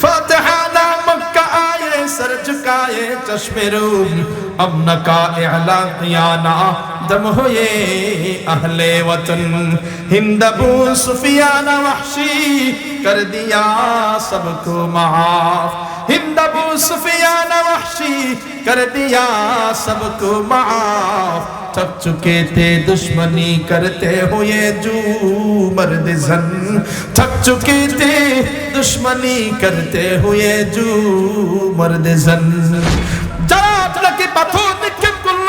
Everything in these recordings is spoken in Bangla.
فاتحانہ مکہ آئے، سر جھکائے چشم روم۔ امن کا اعلان قیانا دم ہوئے اہل وطن۔ ہند ابو سفیان وحشی، کر دیا سب کو معاف۔ ہند ابو سفیان وحشی، کر دیا سب کو معاف۔ تک چکے تھے دشمنی کرتے ہوئے جو مرد زن۔ تک چکے تھے দুশ্মনী করতে হুয়ে জু মর্দে যারা আপনাকে পাথর নিক্ষেপ করল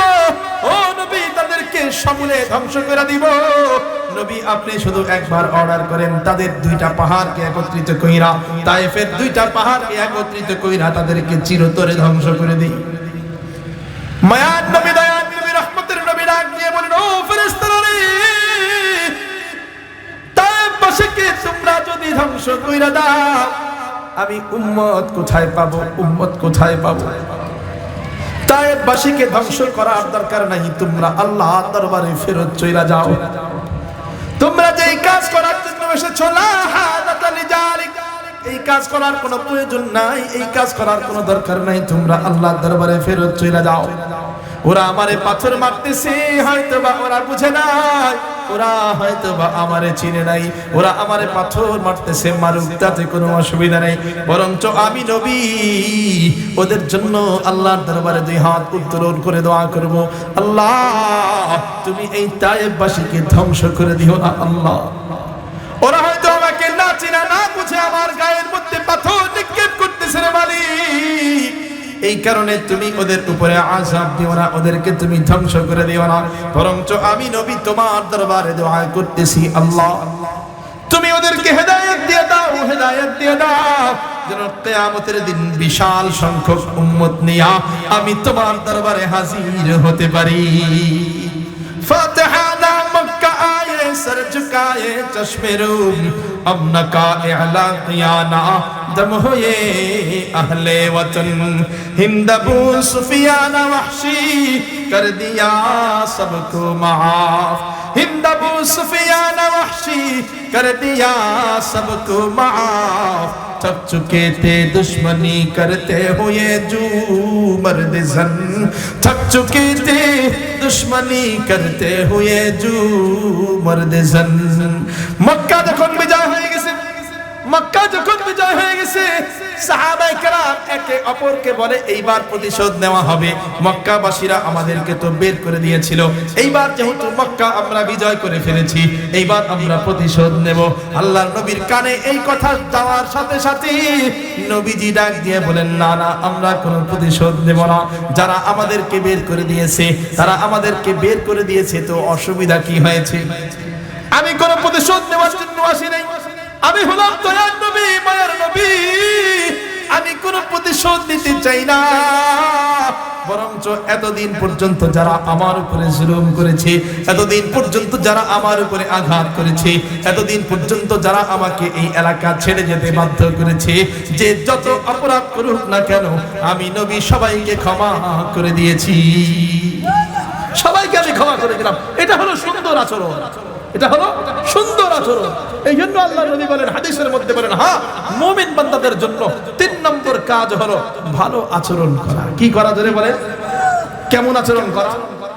ও নবী তাদেরকে সমূলে ধ্বংস করে দিব নবী আপনি শুধু একবার অর্ডার করেন তাদের দুইটা পাহাড়কে একত্রিত কইরা তাইফের দুইটা পাহাড়কে একত্রিত কইরা তাদেরকে চিরতরে ধ্বংস করে দিই মায়ান্ন ধ্বংস কইরা দাও। আমি উম্মত কোথায় পাবো? উম্মত কোথায় পাবো? তাইফ বাসীকে ধ্বংস করার দরকার নাই। তোমরা আল্লাহ দরবারে ফেরত চইরা যাও। তোমরা যে এই কাজ করার জন্য এসেছ এই কাজ করার কোনো প্রয়োজন নাই, এই কাজ করার কোনো দরকার নাই। তোমরা আল্লাহর দরবারে ফেরত চলে যাও। ওরা আমারে পাথর মারতেছে হয়তো বা ওরা বুঝে নাই। ওরা হয়তো বা আমারে চিনে নাই, ওরা আমারে পাথর মারতেছে মারুক, তাতে কোনো অসুবিধা নেই। বরঞ্চ আমি নবী, ওদের জন্য দরবারে দুই হাত করে দোয়া করব। আল্লাহ, তুমি এই ধ্বংস করে দিও না, আল্লাহ। ওরা হয়তো আমাকে না চিনা, না বুঝে আমার গায়ের মধ্যে পাথর নিক্ষেপ করতেছে রে মালিক। এই কারণে তুমি ওদের উপরে আজাব দিও না, ওদেরকে তুমি ধ্বংস করে দিও না। বরঞ্চ আমি নবী তোমার দরবারে দোয়া করতেছি, আল্লাহ, তুমি ওদেরকে হেদায়ত দিয়ে দাও, হেদায়ত দিয়ে দাও। কেয়ামতের দিন বিশাল সংখ্যক উম্মত নিয়া আমি তোমার দরবারে হাজির হতে পারি। ফাতিহা سر جھکائے چشم روم اب نکا اعلا قیانا دم ہوئے اہل وطن ہند ابو سفیان وحشی کر دیا سب کو معاف ہند ابو سفیان कर दिया सबको माफ़। थक चुके थे दुश्मनी करते हुए जू मर्द जन। थक चुके थे दुश्मनी करते हुए जू मर्द जन। मक्का देखो মক্কা যখন বিজয় হয়ে গেছে সাহাবাই কেরাম একে অপরকে বলে, এইবার প্রতিশোধ নেওয়া হবে। মক্কাবাসীরা আমাদেরকে তো বের করে দিয়েছিল। এইবার যেহেতু মক্কা আমরা বিজয় করে ফেলেছি, এইবার আমরা প্রতিশোধ নেব। আল্লাহর নবীর কানে এই কথা যাওয়ার সাথে সাথে নবীজি ডাক দিয়ে বলেন, না না, আমরা কোনো প্রতিশোধ নেব না। যারা আমাদেরকে বের করে দিয়েছে, তারা আমাদেরকে বের করে দিয়েছে, তো অসুবিধা কি হয়েছে? আমি কোনো প্রতিশোধ নেওয়ার জন্য আসি নাই। আমি হলাম দয়ার নবী, মায়ার নবী। আমি কোনো প্রতিশোধ নিতে চাই না। বরঞ্চ এতদিন পর্যন্ত যারা আমার উপরে জুলুম করেছে, এতদিন পর্যন্ত যারা আমার উপরে আঘাত করেছে, এতদিন পর্যন্ত যারা আমাকে এই এলাকা ছেড়ে যেতে বাধ্য করেছে, যে যত অপরাধ করুক না কেন, আমি নবী সবাইকে ক্ষমা করে দিয়েছি। সবাইকে আমি ক্ষমা করে দিলাম। এটা হলো সুন্দর আচরণ। এটা হলো সুন্দর আচরণ। এই জন্য আল্লাহ নবী বলেন, হাদিসের মধ্যে বলেন হ্যাঁ মুমিন বান্দাদের জন্য তিন নম্বর কাজ হলো ভালো আচরণ করা। কি করা ধরে বলেন? কেমন আচরণ করা?